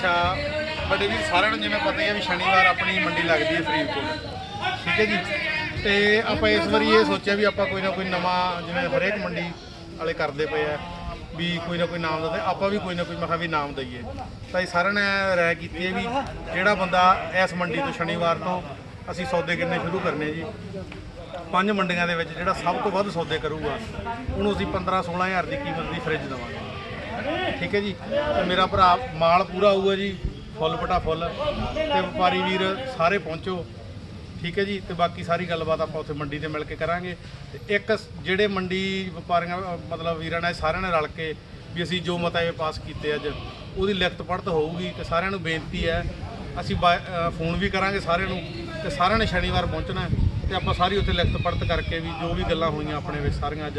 ਅੱਛਾ ਵੱਡੇ ਵੀਰ ਸਾਰਿਆਂ ਨੂੰ ਜਿਵੇਂ ਪਤਾ ਹੀ ਹੈ ਵੀ ਸ਼ਨੀਵਾਰ ਆਪਣੀ ਮੰਡੀ ਲੱਗਦੀ ਹੈ ਫਰੀਦਕੋਟ। ਠੀਕ ਹੈ ਜੀ? ਤੇ ਆਪਾਂ ਇਸ ਵਾਰੀ ਇਹ ਸੋਚਿਆ ਵੀ ਆਪਾਂ ਕੋਈ ਨਾ ਕੋਈ ਨਵਾਂ ਜਿਵੇਂ ਹਰੇਕ ਮੰਡੀ ਵਾਲੇ ਕਰਦੇ ਪਏ ਆ ਵੀ ਕੋਈ ਨਾ ਕੋਈ ਨਾਮ ਦਿੰਦੇ ਆਪਾਂ ਵੀ ਕੋਈ ਨਾ ਕੋਈ ਮੈਂ ਕਿਹਾ ਵੀ ਨਾਮ ਦਈਏ। ਤਾਂ ਇਹ ਸਾਰਿਆਂ ਨੇ ਰਾਏ ਕੀਤੀ ਹੈ ਵੀ ਜਿਹੜਾ ਬੰਦਾ ਇਸ ਮੰਡੀ ਤੋਂ ਸ਼ਨੀਵਾਰ ਤੋਂ ਅਸੀਂ ਸੌਦੇ ਕਿੰਨੇ ਸ਼ੁਰੂ ਕਰਨੇ ਜੀ। ਪੰਜ ਮੰਡੀਆਂ ਦੇ ਵਿੱਚ ਜਿਹੜਾ ਸਭ ਤੋਂ ਵੱਧ ਸੌਦੇ ਕਰੂਗਾ, ਉਹਨੂੰ ਅਸੀਂ 15 16000 ਦੀ ਕੀਮਤ ਦੀ ਫ੍ਰਿਜ ਦੇਵਾਂਗੇ। ਠੀਕ ਹੈ ਜੀ। ਤੇ ਮੇਰਾ ਭਰਾ ਮਾਲ ਪੂਰਾ ਹੋਊਗਾ ਜੀ, ਫੁੱਲ ਪਟਾ ਫੁੱਲ ਤੇ ਵਪਾਰੀ ਵੀਰ ਸਾਰੇ ਪਹੁੰਚੋ। ਠੀਕ ਹੈ ਜੀ, ਤੇ ਬਾਕੀ ਸਾਰੀ ਗੱਲਬਾਤ ਆਪਾਂ ਉੱਥੇ ਮੰਡੀ ਤੇ ਮਿਲ ਕੇ ਕਰਾਂਗੇ। ਤੇ ਇੱਕ ਜਿਹੜੇ ਮੰਡੀ ਵਪਾਰੀਆਂ, ਮਤਲਬ ਵੀਰਾਂ ਨੇ, ਸਾਰਿਆਂ ਨੇ ਰਲ ਕੇ ਵੀ ਅਸੀਂ ਜੋ ਮਤਾਏ ਪਾਸ ਕੀਤੇ ਅੱਜ, ਉਹਦੀ ਲਿਖਤ ਪੜਤ ਹੋਊਗੀ, ਤੇ ਸਾਰਿਆਂ ਨੂੰ ਬੇਨਤੀ ਹੈ, ਅਸੀਂ ਬਾ- ਫੋਨ ਵੀ ਕਰਾਂਗੇ ਸਾਰਿਆਂ ਨੂੰ, ਤੇ ਸਾਰਿਆਂ ਨੇ ਸ਼ਨੀਵਾਰ ਪਹੁੰਚਣਾ ਹੈ। ਤੇ ਆਪਾਂ ਸਾਰੀ ਉੱਥੇ ਲਿਖਤ ਪੜਤ ਕਰਕੇ ਵੀ ਜੋ ਵੀ ਗੱਲਾਂ ਹੋਈਆਂ ਆਪਣੇ ਵਿੱਚ ਸਾਰੀਆਂ ਅੱਜ,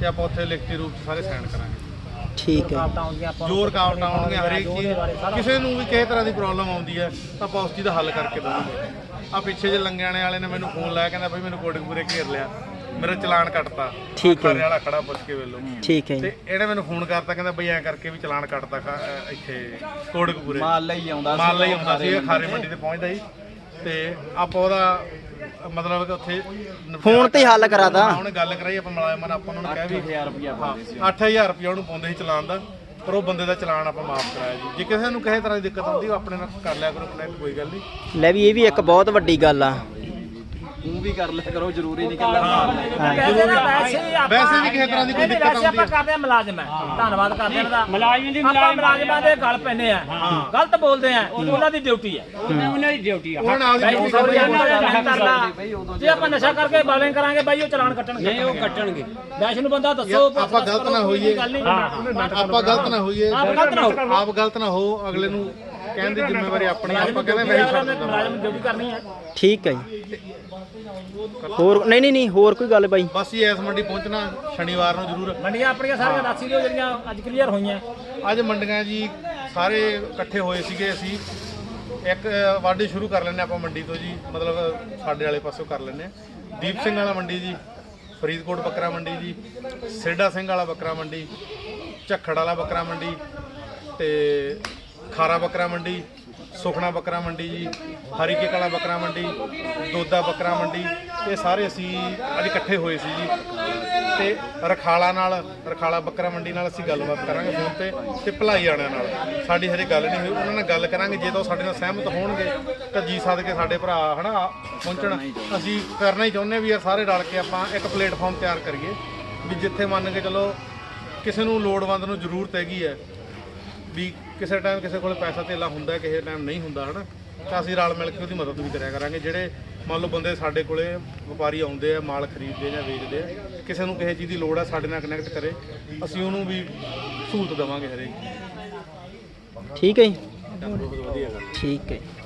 ਤੇ ਆਪਾਂ ਉੱਥੇ ਲਿਖਤੀ ਰੂਪ 'ਚ ਸਾਰੇ ਸਾਈਨ ਕਰਾਂਗੇ। ਠੀਕ ਹੈ। ਜੋ ਰੁਕਾਵਟਾਂ ਆਉਣਗੀਆਂ ਹਰੇਕ ਚੀਜ਼ ਕਿਸੇ ਨੂੰ ਵੀ ਕਿਸੇ ਤਰ੍ਹਾਂ ਦੀ ਪ੍ਰੋਬਲਮ ਆਉਂਦੀ ਹੈ ਤਾਂ ਆਪਾਂ ਉਸ ਚੀਜ਼ ਦਾ ਹੱਲ ਕਰਕੇ ਦੇਵਾਂਗੇ। ਆ ਪਿੱਛੇ ਜੇ ਲੰਗਿਆਣੇ ਵਾਲੇ ਨੇ ਮੈਨੂੰ ਫੋਨ ਲਾਇਆ ਕਹਿੰਦਾ ਬਈ ਮੈਨੂੰ ਕੋਟਕਪੂਰੇ ਘੇਰ ਲਿਆ ਮੇਰਾ ਚਲਾਨ ਕੱਟਤਾ। ਠੀਕ ਹੈ। ਘਰੇ ਵਾਲਾ ਖੜਾ ਪੁੱਛ ਕੇ ਵੇਲੋ ਠੀਕ ਹੈ ਜੀ। ਤੇ ਇਹਨੇ ਮੈਨੂੰ ਫੋਨ ਕਰਤਾ ਕਹਿੰਦਾ ਬਈ ਐਂ ਕਰਕੇ ਵੀ ਚਲਾਨ ਕੱਟਤਾ ਖਾ- ਇੱਥੇ ਕੋਟਕਪੂਰੇ ਮਾਲ ਲਈ ਆਉਂਦਾ ਸੀ ਮਾਲ ਲਈ ਆਉਂਦਾ ਸੀ ਇਹ ਖਾਰੇ ਮੰਡੀ ਤੇ ਪਹੁੰਚਦਾ ਸੀ ਤੇ ਆਪਾਂ ਉਹਦਾ ਮਤਲਬ ਕਿ ਉੱਥੇ ਫੋਨ ਤੇ ਹੀ ਹੱਲ ਕਰਾਤਾ ਉਹਨੇ ਗੱਲ ਕਰਾਈ ਆਪਾਂ ਮੁਲਾਜ਼ਮਾਂ ਨਾਲ ਆਪਾਂ ਉਹਨਾਂ ਨੂੰ ਕਿਹਾ ਵੀ 8000 ਰੁਪਇਆ ਪਾਉਂਦੇ ਸੀ। 8000 ਰੁਪਇਆ ਉਹਨੂੰ ਪਾਉਂਦੇ ਸੀ ਚਲਾਨ ਦਾ ਪਰ ਉਹ ਬੰਦੇ ਦਾ ਚਲਾਨ ਆਪਾਂ ਮਾਫ ਕਰਾਇਆ ਜੀ। ਜੇ ਕਿਸੇ ਨੂੰ ਕਿਸੇ ਤਰ੍ਹਾਂ ਦੀ ਦਿੱਕਤ ਆਉਂਦੀ ਉਹ ਆਪਣੇ ਨਾਲ ਕਰ ਲਿਆ ਕਰੋ ਕਨੈਕਟ ਕੋਈ ਗੱਲ ਨਹੀਂ। ਲੈ ਵੀ ਇਹ ਵੀ ਇੱਕ ਬਹੁਤ ਵੱਡੀ ਗੱਲ ਆ। ਤੂੰ ਵੀ ਕਰ ਲਿਆ ਕਰੋ ਜ਼ਰੂਰੀ ਨਹੀਂ ਕਿ ਮਾਲ ਲੈ ਵੈਸੇ ਨਾ ਵੈਸੇ ਹੀ ਆਪਾਂ ਵੈਸੇ ਵੀ ਕਿਸੇ ਤਰ੍ਹਾਂ ਦੀ ਕੋਈ ਦਿੱਕਤ ਵੈਸੇ ਆਉਂਦੀ ਆਪਾਂ ਹੈ। ਕਰਦੇ ਆ ਮੁਲਾਜ਼ਮ ਹੈ। ਧੰਨਵਾਦ ਕਰਦੇ ਦਾ ਮੁਲਾਜ਼ਮ ਦੀ ਆਪਾਂ ਮੁਲਾਜ਼ਮਾਂ ਦੇ ਗੱਲ ਪੈਨੇ ਆ। ਗਲਤ ਬੋਲਦੇ ਆ ਉਹਨਾਂ ਦੀ ਡਿਊਟੀ ਹੈ। ਉਹਨਾਂ ਦੀ ਡਿਊਟੀ ਆ। ਉਹਨਾਂ ਨਾਲ ਦੀ ਕਰਨਾ ਜੇ ਆਪਾਂ ਨਸ਼ਾ ਕਰਕੇ ਬਾਲਿੰਗ ਕਰਾਂਗੇ ਬਾਈ ਉਹ ਚਲਾਨ ਕੱਟਣਗੇ। ਨਹੀਂ ਉਹ ਕੱਟਣਗੇ। ਵੈਸ਼ ਨੂੰ ਬੰਦਾ ਦੱਸੋ ਆਪਾਂ ਗਲਤ ਨਾ ਹੋਈਏ। ਆਪਾਂ ਗਲਤ ਨਾ ਹੋਈਏ। ਆਪ ਗਲਤ ਨਾ ਹੋ ਆਪ ਗਲਤ ਨਾ ਹੋ ਅਗਲੇ ਨੂੰ ਕਹਿਣ ਦੀ ਜ਼ਿੰਮੇਵਾਰੀ ਆਪਣੀ ਆਪਾਂ ਕਹਿੰਦੇ ਦਿੰਦਾ ਮੁਲਾਜ਼ਮ ਡਿਊਟੀ ਕਰਨੀ ਹੈ। ਠੀਕ ਹੈ ਜੀ। ਹੋਰ ਨਹੀਂ ਨਹੀਂ ਨਹੀਂ ਹੋਰ ਕੋਈ ਗੱਲ ਬਾਈ? ਬਸ ਹੀ ਇਸ ਮੰਡੀ ਪਹੁੰਚਣਾ ਸ਼ਨੀਵਾਰ ਨੂੰ ਜ਼ਰੂਰ। ਮੰਡੀਆਂ ਆਪਣੀਆਂ ਸਾਰੀਆਂ ਰਾਸੀ ਦੀਆਂ ਜਿਹੜੀਆਂ ਅੱਜ ਕਲੀਅਰ ਹੋਈਆਂ। ਅੱਜ ਮੰਡੀਆਂ ਜੀ ਸਾਰੇ ਇਕੱਠੇ ਹੋਏ ਸੀਗੇ ਅਸੀਂ। ਇੱਕ ਵਾਢੀ ਸ਼ੁਰੂ ਕਰ ਲੈਂਦੇ ਆਪਾਂ ਮੰਡੀ ਤੋਂ ਜੀ। ਮਤਲਬ ਸਾਡੇ ਵਾਲੇ ਪਾਸੋਂ ਕਰ ਲੈਂਦੇ ਹਾਂ। ਦੀਪ ਸਿੰਘ ਵਾਲਾ ਮੰਡੀ ਜੀ ਫਰੀਦਕੋਟ ਬੱਕਰਾ ਮੰਡੀ ਜੀ ਸੇਡਾ ਸਿੰਘ ਵਾਲਾ ਬੱਕਰਾ ਮੰਡੀ ਝੱਖੜ ਵਾਲਾ ਬੱਕਰਾ ਮੰਡੀ ਤੇ ਖਾਰਾ ਬੱਕਰਾ ਮੰਡੀ ਸੁਖਣਾ ਬੱਕਰਾ ਮੰਡੀ ਜੀ, ਹਰੀਕੇ ਕਲਾ ਬੱਕਰਾ ਮੰਡੀ, ਦੋਦਾ ਬੱਕਰਾ ਮੰਡੀ, ਇਹ ਸਾਰੇ ਅਸੀਂ ਅੱਜ ਇਕੱਠੇ ਹੋਏ ਸੀ ਜੀ। ਤੇ ਰਖਾਲਾ ਨਾਲ, ਰਖਾਲਾ ਬੱਕਰਾ ਮੰਡੀ ਨਾਲ ਅਸੀਂ ਗੱਲਬਾਤ ਕਰਾਂਗੇ ਫੋਨ ਤੇ ਤੇ ਭਲਾਈ ਵਾਲਿਆਂ ਨਾਲ। ਸਾਡੀ ਹਜੇ ਗੱਲ ਨਹੀਂ ਹੋਈ, ਉਹਨਾਂ ਨਾਲ ਗੱਲ ਕਰਾਂਗੇ, ਜੇ ਤਾਂ ਉਹ ਸਾਡੇ ਨਾਲ ਸਹਿਮਤ ਹੋਣਗੇ, ਤਾਂ ਜੀ ਸਦਕੇ ਸਾਡੇ ਭਰਾ ਹਨਾ, ਪਹੁੰਚਣ। ਅਸੀਂ ਕਰਨਾ ਹੀ ਚਾਹੁੰਦੇ ਵੀ ਯਾਰ ਸਾਰੇ ਰਲ ਕੇ ਆਪਾਂ ਇੱਕ ਪਲੇਟਫਾਰਮ ਤਿਆਰ ਕਰੀਏ, ਵੀ ਜਿੱਥੇ ਮੰਨ ਕੇ ਚਲੋ ਕਿਸੇ ਨੂੰ ਲੋੜਵੰਦ ਨੂੰ ਜ਼ਰੂਰਤ ਹੈਗੀ ਹੈ, ਵੀ ਕਿਸੇ ਟਾਈਮ ਕਿਸੇ ਕੋਲ ਪੈਸਾ ਧੇਲਾ ਹੁੰਦਾ ਹੈ, ਕਿਸੇ ਟਾਈਮ ਨਹੀਂ ਹੁੰਦਾ ਹਨਾ ਤਾਂ ਅਸੀਂ ਰਲ ਮਿਲ ਕੇ ਉਹਦੀ ਮਦਦ ਵੀ ਕਰਿਆ ਕਰਾਂਗੇ। ਜਿਹੜੇ ਮੰਨ ਲਓ ਬੰਦੇ ਸਾਡੇ ਕੋਲੇ ਵਪਾਰੀ ਆਉਂਦੇ ਆ ਮਾਲ ਖਰੀਦਦੇ ਜਾਂ ਵੇਚਦੇ ਆ ਕਿਸੇ ਨੂੰ ਕਿਸੇ ਚੀਜ਼ ਦੀ ਲੋੜ ਆ ਸਾਡੇ ਨਾਲ ਕਨੈਕਟ ਕਰੇ ਅਸੀਂ ਉਹਨੂੰ ਵੀ ਸਹੂਲਤ ਦੇਵਾਂਗੇ ਹਰੇਕ ਠੀਕ ਹੈ ਜੀ। ਠੀਕ ਹੈ ਜੀ।